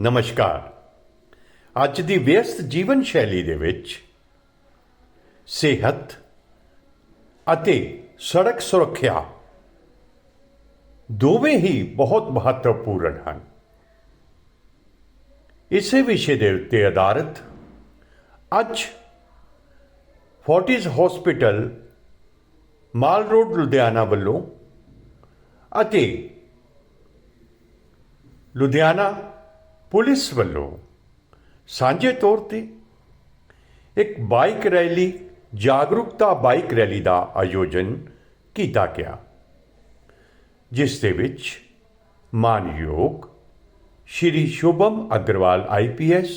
ਨਮਸਕਾਰ। ਅੱਜ ਦੀ ਵਿਅਸਤ ਜੀਵਨ ਸ਼ੈਲੀ ਦੇ ਵਿੱਚ ਸਿਹਤ ਅਤੇ ਸੜਕ ਸੁਰੱਖਿਆ ਦੋਵੇਂ ਹੀ ਬਹੁਤ ਮਹੱਤਵਪੂਰਨ ਹਨ। ਇਸੇ ਵਿਸ਼ੇ ਦੇ ਉੱਤੇ ਆਧਾਰਿਤ ਅੱਜ Fortis hospital, mall road, Ludhiana ਵੱਲੋਂ ਅਤੇ ਲੁਧਿਆਣਾ ਪੁਲਿਸ ਵੱਲੋਂ ਸਾਂਝੇ ਤੌਰ ਤੇ ਇੱਕ ਬਾਈਕ ਰੈਲੀ, ਜਾਗਰੂਕਤਾ ਬਾਈਕ ਰੈਲੀ ਦਾ ਆਯੋਜਨ ਕੀਤਾ ਗਿਆ, ਜਿਸ ਦੇ ਵਿੱਚ ਮਾਨਯੋਗ Shri Shubham Agarwal IPS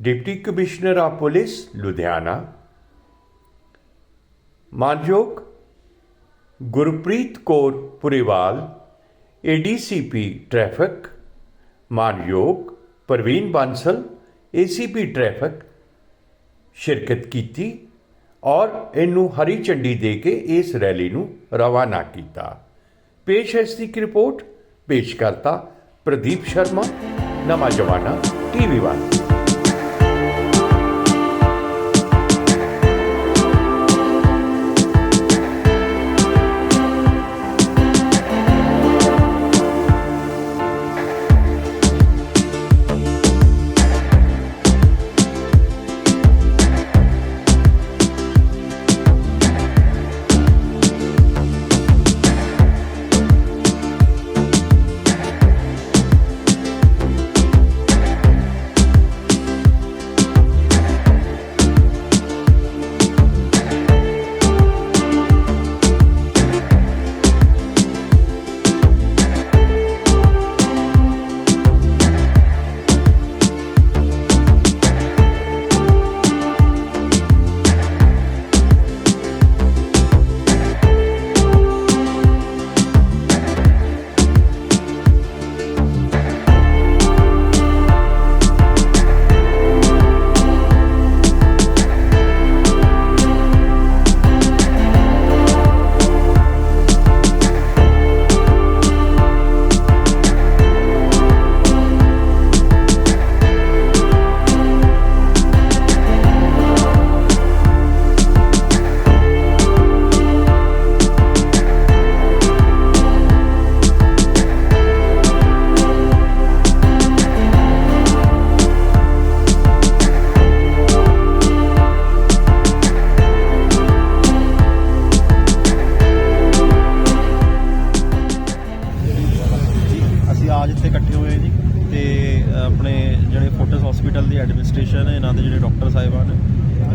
deputy commissioner of police Ludhiana, ਮਾਨਯੋਗ ਗੁਰਪ੍ਰੀਤ ਕੌਰ ਪੁਰੇਵਾਲ ਏਡੀਸੀਪੀ ਟ੍ਰੈਫਿਕ ਮਾਨਯੋਗ ਪ੍ਰਵੀਨ ਬਾਂਸਲ ਏਸੀਪੀ ਟ੍ਰੈਫਿਕ ਸ਼ਿਰਕਤ ਕੀਤੀ ਔਰ ਇਹਨੂੰ ਹਰੀ ਝੰਡੀ ਦੇ ਕੇ ਇਸ ਰੈਲੀ ਨੂੰ ਰਵਾਨਾ ਕੀਤਾ। ਪੇਸ਼ ਹੈ ਇਸ ਦੀ ਇੱਕ ਰਿਪੋਰਟ ਪੇਸ਼ ਕਰਤਾ ਪ੍ਰਦੀਪ ਸ਼ਰਮਾ, ਨਵਾਂ ਜਵਾਨਾ ਟੀਵੀ 1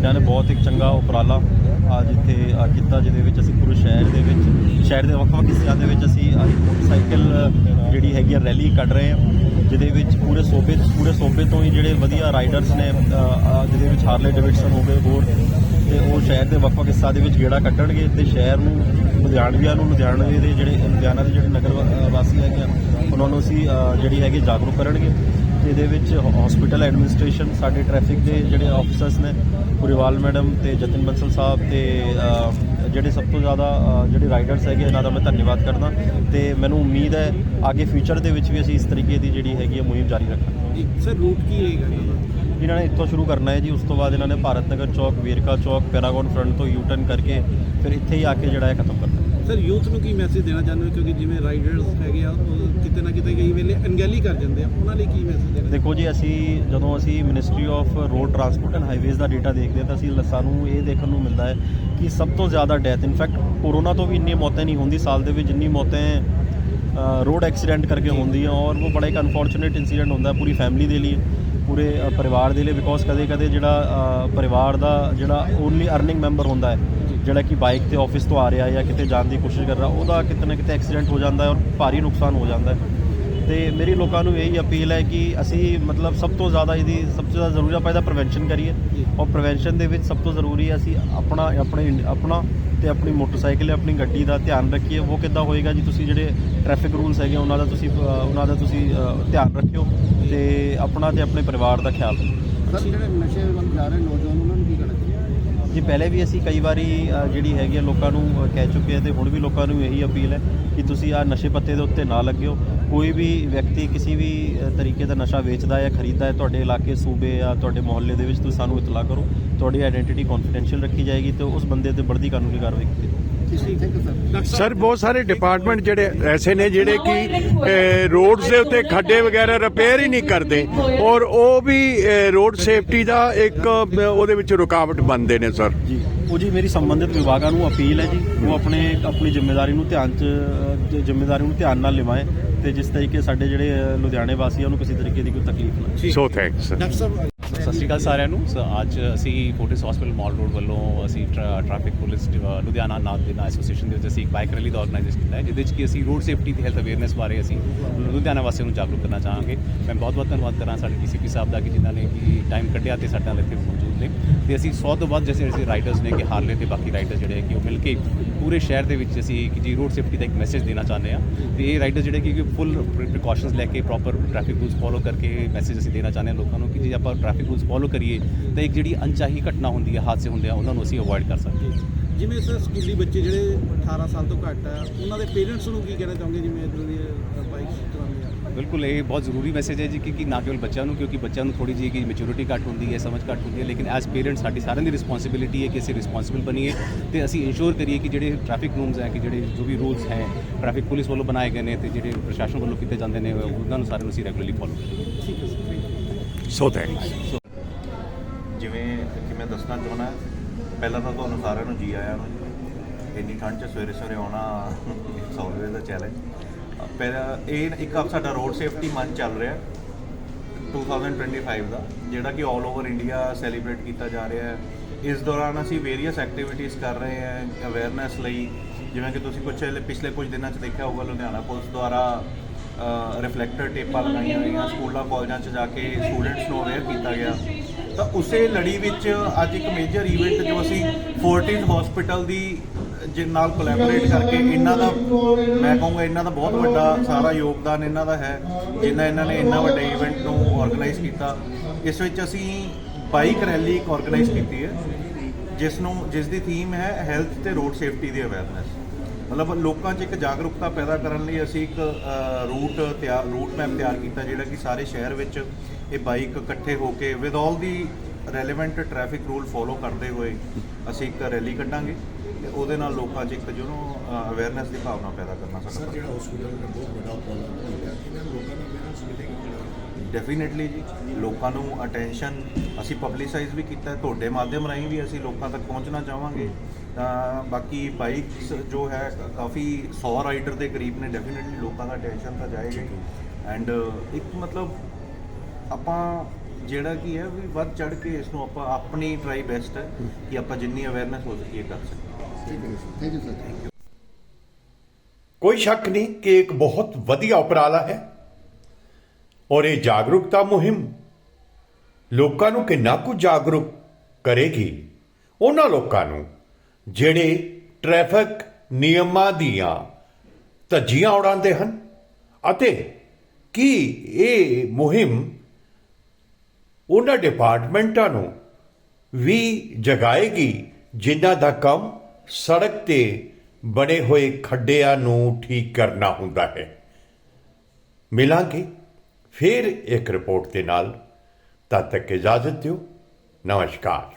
ਇਹਨਾਂ ਨੇ ਬਹੁਤ ਇੱਕ ਚੰਗਾ ਉਪਰਾਲਾ ਅੱਜ ਇੱਥੇ ਕੀਤਾ, ਜਿਹਦੇ ਵਿੱਚ ਅਸੀਂ ਪੂਰੇ ਸ਼ਹਿਰ ਦੇ ਵਿੱਚ, ਸ਼ਹਿਰ ਦੇ ਵੱਖ-ਵੱਖ ਹਿੱਸਿਆਂ ਦੇ ਵਿੱਚ ਅਸੀਂ ਅੱਜ ਮੋਟਰਸਾਈਕਲ ਜਿਹੜੀ ਹੈਗੀ ਆ ਰੈਲੀ ਕੱਢ ਰਹੇ ਹਾਂ, ਜਿਹਦੇ ਵਿੱਚ ਪੂਰੇ ਸੂਬੇ ਪੂਰੇ ਸੂਬੇ ਤੋਂ ਹੀ ਜਿਹੜੇ ਵਧੀਆ ਰਾਈਡਰਸ ਨੇ ਜਿਹਦੇ ਵਿੱਚ ਹਾਰਲੇ ਡੇਵਿਡਸਨ ਹੋ ਗਏ, ਹੋਰ, ਤੇ ਉਹ ਸ਼ਹਿਰ ਦੇ ਵੱਖ-ਵੱਖ ਹਿੱਸਾ ਦੇ ਵਿੱਚ ਗੇੜਾ ਕੱਢਣਗੇ, ਤੇ ਸ਼ਹਿਰ ਨੂੰ, ਲੁਧਿਆਣਵੀਆਂ ਨੂੰ, ਲੁਧਿਆਣੇ ਦੇ ਜਿਹੜੇ, ਲੁਧਿਆਣਾ ਦੇ ਜਿਹੜੇ ਨਗਰ ਵਾ- ਵਾਸੀ ਹੈਗੇ ਆ, ਉਹਨਾਂ ਨੂੰ ਅਸੀਂ ਜਿਹੜੀ ਹੈਗੀ ਜਾਗਰੂਕ ਕਰਨਗੇ। ਇਹਦੇ ਵਿੱਚ ਹਸਪੀਟਲ ਐਡਮਿਨਿਸਟ੍ਰੇਸ਼ਨ ਸਾਡੇ ਟ੍ਰੈਫਿਕ ਦੇ ਜਿਹੜੇ ਆਫੀਸਰਸ ਨੇ ਪੁਰੀਵਾਲ ਮੈਡਮ ਤੇ ਜਤਨ ਬੰਸਲ ਸਾਹਿਬ ਤੇ ਜਿਹੜੇ ਸਭ ਤੋਂ ਜ਼ਿਆਦਾ ਜਿਹੜੇ ਰਾਈਡਰਸ ਹੈਗੇ ਇਹਨਾਂ ਦਾ ਮੈਂ ਧੰਨਵਾਦ ਕਰਦਾ ਤੇ ਮੈਨੂੰ ਉਮੀਦ ਹੈ ਅੱਗੇ ਫਿਊਚਰ ਦੇ ਵਿੱਚ ਵੀ ਅਸੀਂ ਇਸ ਤਰੀਕੇ ਦੀ ਜਿਹੜੀ ਹੈਗੀ ਹੈ ਮੁਹਿੰਮ ਜਾਰੀ ਰੱਖਾਂਗੇ। ਸਰ ਰੂਟ ਕੀ ਦਾ? ਇਹਨਾਂ ਨੇ ਇੱਥੋਂ ਸ਼ੁਰੂ ਕਰਨਾ ਹੈ ਜੀ ਉਸ ਤੋਂ ਬਾਅਦ ਇਹਨਾਂ ਨੇ ਭਾਰਤ ਨਗਰ ਚੌਕ ਵੇਰਕਾ ਚੌਕ ਪੈਰਾਗਨ ਫਰੰਟ ਤੋਂ ਯੂ ਟਰਨ ਕਰਕੇ ਫਿਰ ਇੱਥੇ ਹੀ ਆ ਕੇ ਜਿਹੜਾ ਹੈ ਖਤਮ ਕਰਨਾ ਸਰ ਯੂਥ ਨੂੰ ਕੀ ਮੈਸੇਜ ਦੇਣਾ ਚਾਹੁੰਦੇ ਹੋ? ਕਿਉਂਕਿ ਜਿਵੇਂ ਰਾਈਡਰਸ ਹੈਗੇ ਆ ਉਹ ਕਿਤੇ ਨਾ ਕਿਤੇ ਕਈ ਵੇਲੇ ਅਣਗਹਿਲੀ ਕਰ ਜਾਂਦੇ ਆ। ਉਹਨਾਂ ਲਈ ਕੀ ਮੈਸੇਜ ਦੇਣਾ ਦੇਖੋ ਜੀ ਅਸੀਂ ਜਦੋਂ ਅਸੀਂ ministry of road transport and highways the data ਦੇਖਦੇ ਤਾਂ ਅਸੀਂ ਸਾਨੂੰ ਇਹ ਦੇਖਣ ਨੂੰ ਮਿਲਦਾ ਹੈ ਕਿ ਸਭ ਤੋਂ ਜ਼ਿਆਦਾ ਡੈਥ ਇਨਫੈਕਟ ਕੋਰੋਨਾ ਤੋਂ ਵੀ ਇੰਨੀ ਮੌਤਾਂ ਨਹੀਂ ਹੁੰਦੀ ਸਾਲ ਦੇ ਵਿੱਚ ਜਿੰਨੀ ਮੌਤਾਂ ਰੋਡ ਐਕਸੀਡੈਂਟ ਕਰਕੇ ਹੁੰਦੀਆਂ ਔਰ ਉਹ ਬੜਾ ਇੱਕ ਅਨਫੋਰਚੂਨੇਟ ਇਨਸੀਡੈਂਟ ਹੁੰਦਾ ਹੈ ਪੂਰੀ ਫੈਮਿਲੀ ਦੇ ਲਈ ਪੂਰੇ ਪਰਿਵਾਰ ਦੇ ਲਈ ਬਿਕੋਜ਼ ਕਦੇ ਕਦੇ ਜਿਹੜਾ ਪਰਿਵਾਰ ਦਾ ਜਿਹੜਾ ਓਨਲੀ ਅਰਨਿੰਗ ਮੈਂਬਰ ਹੁੰਦਾ ਹੈ ਜਿਹੜਾ ਕਿ ਬਾਈਕ ਤੇ ਆਫਿਸ ਤੋਂ ਆ ਰਿਹਾ ਜਾਂ ਕਿਤੇ ਜਾਣ ਦੀ ਕੋਸ਼ਿਸ਼ ਕਰ ਰਿਹਾ, ਉਹਦਾ ਕਿਤੇ ਨਾ ਕਿਤੇ ਐਕਸੀਡੈਂਟ ਹੋ ਜਾਂਦਾ ਹੈ ਔਰ ਭਾਰੀ ਨੁਕਸਾਨ ਹੋ ਜਾਂਦਾ ਹੈ। ਤੇ ਮੇਰੀ ਲੋਕਾਂ ਨੂੰ ਇਹੀ ਅਪੀਲ ਹੈ ਕਿ ਅਸੀਂ ਮਤਲਬ ਸਭ ਤੋਂ ਜ਼ਿਆਦਾ ਇਹਦੀ ਸਭ ਤੋਂ ਜ਼ਿਆਦਾ ਜ਼ਰੂਰੀ ਆਪਾਂ ਇਹਦਾ ਪ੍ਰੀਵੈਂਸ਼ਨ ਕਰੀਏ ਔਰ ਪ੍ਰੀਵੈਂਸ਼ਨ ਦੇ ਵਿੱਚ ਸਭ ਤੋਂ ਜ਼ਰੂਰੀ ਹੈ ਅਸੀਂ ਆਪਣਾ, ਆਪਣੇ ਆਪਣਾ ਤੇ ਆਪਣੀ ਮੋਟਰਸਾਈਕਲ, ਆਪਣੀ ਗੱਡੀ ਦਾ ਧਿਆਨ ਰੱਖੀਏ। ਉਹ ਕਿੱਦਾਂ ਹੋਏਗਾ ਜੀ, ਤੁਸੀਂ ਜਿਹੜੇ ਟ੍ਰੈਫਿਕ ਰੂਲਸ ਹੈਗੇ ਉਹਨਾਂ ਦਾ ਤੁਸੀਂ ਉਹਨਾਂ ਦਾ ਤੁਸੀਂ ਧਿਆਨ ਰੱਖਿਓ ਤੇ ਆਪਣਾ ਤੇ ਆਪਣੇ ਪਰਿਵਾਰ ਦਾ ਖਿਆਲ ਰੱਖੋ ਸਰ, ਜਿਹੜੇ ਨਸ਼ੇ ਵੱਲ ਜਾ ਰਹੇ ਨੌਜਵਾਨ, ਉਹਨਾਂ ਨੂੰ ਕੀ ਕਹਿਣਾ ਜੀ, ਪਹਿਲੇ ਵੀ ਅਸੀਂ ਕਈ ਵਾਰੀ ਜਿਹੜੀ ਹੈਗੀ ਆ ਲੋਕਾਂ ਨੂੰ ਕਹਿ ਚੁੱਕੇ ਆ ਤੇ ਹੁਣ ਵੀ ਲੋਕਾਂ ਨੂੰ ਇਹੀ ਅਪੀਲ ਹੈ ਕਿ ਤੁਸੀਂ ਆ ਨਸ਼ੇ ਪੱਤੇ ਦੇ ਉੱਤੇ ਨਾ ਲੱਗਿਓ। ਕੋਈ ਵੀ ਵਿਅਕਤੀ ਕਿਸੇ ਵੀ ਤਰੀਕੇ ਦਾ ਨਸ਼ਾ ਵੇਚਦਾ ਹੈ ਖਰੀਦਦਾ ਹੈ, ਤੁਹਾਡੇ ਇਲਾਕੇ, ਸੂਬੇ ਜਾਂ ਤੁਹਾਡੇ ਮੁਹੱਲੇ ਦੇ ਵਿੱਚ, ਤੁਸੀਂ ਸਾਨੂੰ ਇਤਲਾਹ ਕਰੋ। ਤੁਹਾਡੀ ਆਇਡੈਂਟੀਟੀ ਕੌਨਫੀਡੈਂਸ਼ੀਅਲ ਰੱਖੀ ਜਾਏਗੀ ਤੇ ਉਸ ਬੰਦੇ ਤੇ ਬਣਦੀ ਕਾਨੂੰਨੀ ਕਾਰਵਾਈ ਕੀਤੀ ਜਾਏਗੀ ਸਰ ਬਹੁਤ ਸਾਰੇ ਡਿਪਾਰਟਮੈਂਟ ਜਿਹੜੇ ਐਸੇ ਨੇ ਜਿਹੜੇ ਕਿ ਰੋਡਸ ਦੇ ਉੱਤੇ ਖੱਡੇ ਵਗੈਰਾ ਰਿਪੇਅਰ ਹੀ ਨਹੀਂ ਕਰਦੇ ਔਰ ਉਹ ਵੀ ਰੋਡ ਸੇਫਟੀ ਦਾ ਇੱਕ ਉਹਦੇ ਵਿੱਚ ਰੁਕਾਵਟ ਬਣਦੇ ਨੇ ਸਰ ਜੀ ਉਹ ਜੀ ਮੇਰੀ ਸੰਬੰਧਿਤ ਵਿਭਾਗਾਂ ਨੂੰ ਅਪੀਲ ਹੈ ਜੀ ਉਹ ਆਪਣੇ ਆਪਣੀ ਜ਼ਿੰਮੇਵਾਰੀ ਨੂੰ ਧਿਆਨ ਚ ਜ਼ਿੰਮੇਵਾਰੀ ਨੂੰ ਧਿਆਨ ਨਾਲ ਨਿਭਾਏ ਤੇ ਜਿਸ ਤਰੀਕੇ ਸਾਡੇ ਜਿਹੜੇ ਲੁਧਿਆਣੇ ਵਾਸੀ ਆ ਉਹਨੂੰ ਕਿਸੇ ਤਰੀਕੇ ਦੀ ਕੋਈ ਤਕਲੀਫ ਨਾ। ਸੋ ਥੈਂਕਸ ਡਾਕਟਰ ਸਾਹਿਬ ਸਤਿ ਸ਼੍ਰੀ ਅਕਾਲ ਸਾਰਿਆਂ ਨੂੰ। ਸੋ ਅੱਜ ਅਸੀਂ ਫੋਰਟਿਸ ਹਸਪੀਟਲ ਮਾਲ ਰੋਡ ਵੱਲੋਂ ਅਸੀਂ ਟ੍ਰੈਫਿਕ ਪੁਲਿਸ ਲੁਧਿਆਣਾ ਲੁਧਿਆਣਾ ਦੇ ਦੇਨਾ ਐਸੋਸੀਏਸ਼ਨ ਦੇ ਵਿੱਚ ਅਸੀਂ ਇੱਕ ਬਾਈਕ ਰੈਲੀ ਦਾ ਆਰਗੇਨਾਈਜ਼ ਕੀਤਾ ਹੈ, ਜਿਹਦੇ ਵਿੱਚ ਕਿ ਅਸੀਂ ਰੋਡ ਸੇਫਟੀ ਤੇ ਹੈਲਥ ਅਵੇਅਰਨੈਸ ਬਾਰੇ ਅਸੀਂ ਲੁਧਿਆਣਾ ਵਾਸੀਆਂ ਨੂੰ ਜਾਗਰੂਕ ਕਰਨਾ ਚਾਹਾਂਗੇ। ਮੈਂ ਬਹੁਤ ਬਹੁਤ ਧੰਨਵਾਦ ਕਰਾਂ ਸਾਡੇ ਡੀਸੀਪੀ ਸਾਹਿਬ ਦਾ ਕਿ ਜਿਨ੍ਹਾਂ ਨੇ ਕਿ ਟਾਈਮ ਕੱਢਿਆ ਤੇ ਸਾਡੇ ਨਾਲ ਇੱਥੇ ਮੌਜੂਦ ਨੇ ਤੇ ਅਸੀਂ 100 ਤੋਂ ਵੱਧ ਜਿਵੇਂ ਅਸੀਂ ਰਾਈਡਰਸ ਨੇ ਕਿ ਹਾਰਲੇ ਤੇ ਬਾਕੀ ਰਾਈਡਰ ਜਿਹੜੇ ਹੈ ਕਿ ਉਹ ਮਿਲ ਕੇ ਪੂਰੇ ਸ਼ਹਿਰ ਦੇ ਵਿੱਚ ਅਸੀਂ ਕਿ ਜੀ ਰੋਡ ਸੇਫਟੀ ਦਾ ਇੱਕ ਮੈਸੇਜ ਦੇਣਾ ਚਾਹੁੰਦੇ ਹਾਂ ਤੇ ਇਹ ਰਾਈਡਰ ਜਿਹੜੇ ਕਿ ਫੁੱਲ ਪ੍ਰੀਕਾਸ਼ਨਸ ਲੈ ਕੇ ਪ੍ਰੋਪਰ ਟ੍ਰੈਫਿਕ ਰੂਲਸ ਫੋਲੋ ਕਰਕੇ ਮੈਸੇਜ ਅਸੀਂ ਦੇਣਾ ਚਾਹੁੰਦੇ ਹਾਂ ਲੋਕਾਂ ਨੂੰ ਕਿ ਜੇ ਆਪਾਂ ਟ੍ਰੈਫਿਕ ਰੂਲਸ ਫੋਲੋ ਕਰੀਏ ਤਾਂ ਇੱਕ ਜਿਹੜੀ ਅਣਚਾਹੀ ਘਟਨਾ ਹੁੰਦੀ ਹੈ, ਹਾਦਸੇ ਹੁੰਦੇ ਆ, ਉਹਨਾਂ ਨੂੰ ਅਸੀਂ ਅਵੋਇਡ ਕਰ ਸਕਦੇ ਹਾਂ। ਜਿਵੇਂ ਸਰ ਸਕੂਲੀ ਬੱਚੇ ਜਿਹੜੇ 18 ਸਾਲ ਤੋਂ ਘੱਟ ਆ ਉਹਨਾਂ ਦੇ ਪੇਰੈਂਟਸ ਨੂੰ ਕੀ ਕਹਿਣਾ ਚਾਹੋਗੇ ਜਿਵੇਂ ਇਦਾਂ ਦੀ ਬਾਈਕ ਚਲਾਉਂਦੇ ਆ? ਬਿਲਕੁਲ ਇਹ ਬਹੁਤ ਜ਼ਰੂਰੀ ਮੈਸੇਜ ਹੈ ਜੀ ਕਿ ਕਿ ਨਾ ਕੇਵਲ ਬੱਚਿਆਂ ਨੂੰ ਕਿਉਂਕਿ ਬੱਚਿਆਂ ਨੂੰ ਥੋੜੀ ਜਿਹੀ ਕਿ ਮੈਚੁਰਿਟੀ ਘੱਟ ਹੁੰਦੀ ਹੈ ਸਮਝ ਘੱਟ ਹੁੰਦੀ ਹੈ ਲੇਕਿਨ ਐਜ਼ ਪੇਰੈਂਟਸ ਸਾਡੀ ਸਾਰਿਆਂ ਦੀ ਰਿਸਪੌਂਸਿਬਿਲਿਟੀ ਹੈ ਕਿ ਅਸੀਂ ਰਿਸਪੌਂਸਿਬਲ ਬਣੀਏ ਤੇ ਅਸੀਂ ਇਨਸ਼ੋਰ ਕਰੀਏ ਕਿ ਜਿਹੜੇ ਟ੍ਰੈਫਿਕ ਰੂਲਸ ਹੈ ਕਿ ਜਿਹੜੇ ਜੋ ਵੀ ਰੂਲਸ ਹੈ ਟ੍ਰੈਫਿਕ ਪੁਲਿਸ ਵੱਲੋਂ ਬਣਾਏ ਗਏ ਨੇ ਤੇ ਜਿਹੜੇ ਪ੍ਰਸ਼ਾਸਨ ਵੱਲੋਂ ਕੀਤੇ ਜਾਂਦੇ ਨੇ ਉਹਨਾਂ ਨੂੰ ਸਾਰਿਆਂ ਨੂੰ ਅਸੀਂ ਰੈਗੂਲਰਲੀ ਫੋਲੋ ਕਰੀਏ। ਠੀਕ ਹੈ ਸੋ ਥੈਂਕਸ ਜਿਵੇਂ ਕਿ ਮੈਂ ਦੱਸਣਾ ਚਾਹੁੰਦਾ ਪਹਿਲਾਂ ਤਾਂ ਤੁਹਾਨੂੰ ਸਾਰਿਆਂ ਨੂੰ ਜੀ ਆਇਆਂ ਨੂੰ ਜੀ। ਇੰਨੀ ਠੰਡ 'ਚ ਸਵੇਰੇ ਸਵੇਰੇ ਆਉਣਾ ਇਟਸ ਆਲਵੇਜ਼ ਦਾ ਚੈਲੰਜ ਪਹਿਲਾਂ ਇਹ ਇੱਕ ਆਪ ਸਾਡਾ ਰੋਡ ਸੇਫਟੀ ਮੰਥ ਚੱਲ ਰਿਹਾ 2025 ਦਾ, ਜਿਹੜਾ ਕਿ 올 ਓਵਰ ਇੰਡੀਆ ਸੈਲੀਬ੍ਰੇਟ ਕੀਤਾ ਜਾ ਰਿਹਾ ਹੈ। ਇਸ ਦੌਰਾਨ ਅਸੀਂ ਵੇਰੀਅਸ ਐਕਟੀਵਿਟੀਜ਼ ਕਰ ਰਹੇ ਹਾਂ ਅਵੇਅਰਨੈਸ ਲਈ। ਜਿਵੇਂ ਕਿ ਤੁਸੀਂ ਕੁਝ ਪਿਛਲੇ ਕੁਝ ਦਿਨਾਂ 'ਚ ਦੇਖਿਆ ਹੋਊਗਾ, ਲੁਧਿਆਣਾ ਪੁਲਿਸ ਦੁਆਰਾ ਰਿਫਲੈਕਟਰ ਟੇਪਾਂ ਲਗਾਈਆਂ ਹੋਈਆਂ, ਸਕੂਲਾਂ, ਕਾਲਜਾਂ 'ਚ ਜਾ ਕੇ ਸਟੂਡੈਂਟਸ ਨੂੰ ਅਵੇਅਰ ਕੀਤਾ ਗਿਆ। ਤਾਂ ਉਸੇ ਲੜੀ ਵਿੱਚ ਅੱਜ ਇੱਕ ਮੇਜਰ ਇਵੈਂਟ ਜੋ ਅਸੀਂ ਫੋਰਟਿਸ ਹਸਪੀਟਲ ਦੀ ਜਿ ਨਾਲ ਕੋਲੈਬੋਰੇਟ ਕਰਕੇ ਇਹਨਾਂ ਦਾ, ਮੈਂ ਕਹੂੰਗਾ ਇਹਨਾਂ ਦਾ ਬਹੁਤ ਵੱਡਾ ਸਾਰਾ ਯੋਗਦਾਨ ਇਹਨਾਂ ਦਾ ਹੈ, ਜਿੰਨਾ ਇਹਨਾਂ ਨੇ ਇੰਨਾ ਵੱਡੇ ਇਵੈਂਟ ਨੂੰ ਆਰਗੇਨਾਈਜ਼ ਕੀਤਾ। ਇਸ ਵਿੱਚ ਅਸੀਂ ਬਾਈਕ ਰੈਲੀ ਇੱਕ ਆਰਗੇਨਾਈਜ਼ ਕੀਤੀ ਹੈ, ਜਿਸ ਨੂੰ ਜਿਸ ਦੀ ਥੀਮ ਹੈ ਹੈਲਥ ਤੇ ਰੋਡ ਸੇਫਟੀ ਦੀ ਅਵੇਅਰਨੈਸ ਮਤਲਬ ਲੋਕਾਂ 'ਚ ਇੱਕ ਜਾਗਰੂਕਤਾ ਪੈਦਾ ਕਰਨ ਲਈ ਅਸੀਂ ਇੱਕ ਰੂਟ ਤਿਆਰ ਰੂਟ ਮੈਪ ਤਿਆਰ ਕੀਤਾ ਜਿਹੜਾ ਕਿ ਸਾਰੇ ਸ਼ਹਿਰ ਵਿੱਚ ਇਹ ਬਾਈਕ ਇਕੱਠੇ ਹੋ ਕੇ with all the relevant traffic rule follow ਕਰਦੇ ਹੋਏ ਅਸੀਂ ਇੱਕ ਰੈਲੀ ਕੱਢਾਂਗੇ ਤੇ ਉਹਦੇ ਨਾਲ ਲੋਕਾਂ 'ਚ ਇੱਕ ਜਿਹਨੂੰ ਅਵੇਅਰਨੈਸ ਦੀ ਭਾਵਨਾ ਪੈਦਾ ਕਰਨਾ ਸਾਡਾ ਜਿਹੜਾ ਹਸਪੀਟਲ ਨੇ ਬਹੁਤ ਵੱਡਾ ਉਪਰਾਲਾ ਕੀਤਾ ਇਹਨਾਂ ਲੋਕਾਂ ਨੂੰ ਅਵੇਅਰਨੈਸ ਮਿਲੇਗੀ ਡੈਫੀਨਿਟਲੀ ਜੀ ਲੋਕਾਂ ਨੂੰ ਅਟੈਂਸ਼ਨ ਅਸੀਂ ਪਬਲਿਸਾਈਜ਼ ਵੀ ਕੀਤਾ ਹੈ, ਤੁਹਾਡੇ ਮਾਧਿਅਮ ਰਾਹੀਂ ਵੀ ਅਸੀਂ ਲੋਕਾਂ ਤੱਕ ਪਹੁੰਚਣਾ ਚਾਹਾਂਗੇ। ਤਾਂ ਬਾਕੀ ਬਾਈਕਸ ਜੋ ਹੈ ਕਾਫੀ 100 ਰਾਈਡਰ ਦੇ ਕਰੀਬ ਨੇ ਡੈਫੀਨਿਟਲੀ ਲੋਕਾਂ ਦਾ ਅਟੈਂਸ਼ਨ ਤਾਂ ਜਾਏਗਾ ਹੀ। ਐਂਡ ਇੱਕ ਮਤਲਬ ਆਪਾਂ ਜਿਹੜਾ ਕੀ ਹੈ ਵੀ ਵੱਧ ਚੜ ਕੇ ਇਸ ਨੂੰ ਆਪਾਂ ਆਪਣੀ ਟਰਾਈ ਬੈਸਟ ਹੈ ਕਿ ਆਪਾਂ ਜਿੰਨੀ ਅਵੇਅਰਨੈਸ ਹੋ ਸਕੀ ਕਰ ਸਕੀਏ। ਠੀਕ ਹੈ ਥੈਂਕ ਯੂ ਸਰ ਕੋਈ ਸ਼ੱਕ ਨਹੀਂ ਕਿ ਇੱਕ ਬਹੁਤ ਵਧੀਆ ਉਪਰਾਲਾ ਹੈ। ਔਰ ਇਹ ਜਾਗਰੂਕਤਾ ਮੁਹਿੰਮ ਲੋਕਾਂ ਨੂੰ ਕਿੰਨਾ ਕੁ ਜਾਗਰੂਕ ਕਰੇਗੀ ਉਹਨਾਂ ਲੋਕਾਂ ਨੂੰ ਜਿਹੜੇ ਟ੍ਰੈਫਿਕ ਨਿਯਮਾਂ ਦੀਆਂ ਧੱਜੀਆਂ ਉਡਾਉਂਦੇ ਹਨ ਅਤੇ ਕੀ ਇਹ ਮੁਹਿੰਮ ਉਹਨਾਂ ਡਿਪਾਰਟਮੈਂਟਾਂ ਨੂੰ ਵੀ ਜਗਾਏਗੀ ਜਿਨ੍ਹਾਂ ਦਾ ਕੰਮ ਸੜਕ ਤੇ ਬਣੇ ਹੋਏ ਖੱਡਿਆਂ ਨੂੰ ਠੀਕ ਕਰਨਾ ਹੁੰਦਾ ਹੈ? ਮਿਲਾਂਗੇ। ਫਿਰ ਇੱਕ ਰਿਪੋਰਟ ਦੇ ਨਾਲ। ਤਦ ਤੱਕ ਇਜਾਜ਼ਤ ਦਿਓ। ਨਮਸਕਾਰ।